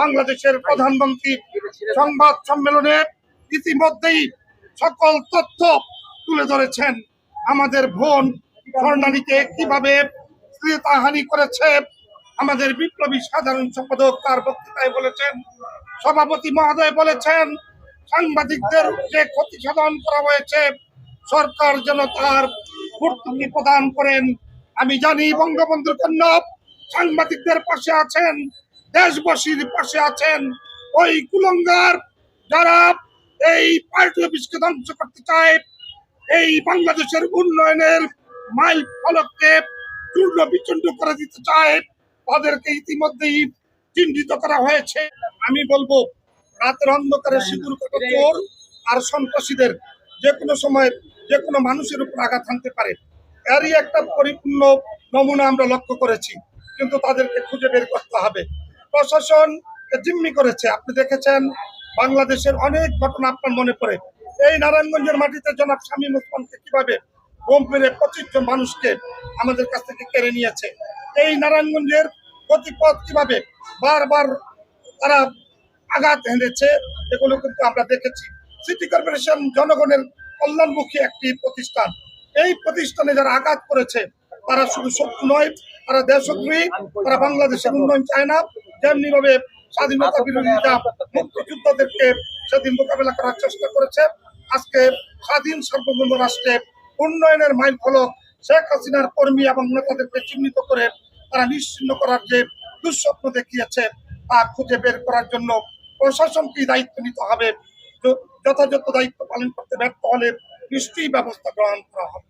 বাংলাদেশের প্রধানমন্ত্রী সংবাদ সম্মেলনে ইতিমধ্যেই সকল তথ্য তুলে ধরেছেন। আমাদের বোন স্বর্ণালীকে কীভাবে হানি করেছে, আমাদের বিপ্লবী সাধারণ সম্পাদক তার বক্তৃতায় বলেছেন, সভাপতি মহোদয় বলেছেন, সাংবাদিকদের যে ক্ষতি সাধন করা হয়েছে, সরকার যেন তার ভর্তুকি প্রদান করেন। আমি জানি বঙ্গবন্ধু কন্যা সাংবাদিকদের পাশে আছেন, দেশবাসীর পাশে আছেন ওই কুলঙ্গার যারা এই পার্টি অফিসকে ধ্বংস করতে চায়, এই বাংলাদেশের উন্নয়নের মাইল ফলককে চূর্ণ বিচূর্ণ করে দিতে চায়, তাদেরকে ইতিমধ্যেই চিহ্নিত করা হয়েছে। আমি বলব, রাতের অন্ধকারে সিঁদুর কত চোর আর সন্ত্রাসীদের যে কোনো সময় যে কোনো মানুষের উপর আঘাত হানতে পারে। এরই একটা পরিপূর্ণ নমুনা আমরা লক্ষ্য করেছি। কিন্তু তাদেরকে খুঁজে বের করতে হবে। প্রশাসন জিম্মি করেছে। আপনি দেখেছেন, বাংলাদেশের অনেক ঘটনা আপনার মনে পড়ে। এই নারায়ণগঞ্জের মাটিতে জনাব স্বামী ওসমানকে কীভাবে বোম মেরে পঁচিশ জন মানুষকে আমাদের কাছ থেকে কেড়ে নিয়েছে? এই নারায়ণগঞ্জের গতিপথ কীভাবে বারবার তারা আঘাত হেনেছে, এগুলো কিন্তু আমরা দেখেছি। সিটি কর্পোরেশন জনগণের কল্যাণমুখী একটি প্রতিষ্ঠান। এই প্রতিষ্ঠানে যারা আঘাত করেছে, তারা শুধু শত্রু নয় তারা দেশদ্রোহী তারা বাংলাদেশের উন্নয়ন চায় না। যেমনি ভাবে স্বাধীনতা বিরোধীরা মুক্তিযোদ্ধাদেরকে সেদিন মোকাবেলা করার চেষ্টা করেছে। আজকে স্বাধীন সার্বভৌম রাষ্ট্রে উন্নয়নের মাইল ফলক শেখ হাসিনার কর্মী এবং নেতাদেরকে চিহ্নিত করে তারা নিশ্চিন্ন করার যে দুঃস্বপ্ন দেখিয়েছে, তা খুঁজে বের করার জন্য প্রশাসনকে দায়িত্ব নিতে হবে? যথাযথ দায়িত্ব পালন করতে ব্যর্থ হলে নিশ্চয়ই ব্যবস্থা গ্রহণ করা হবে।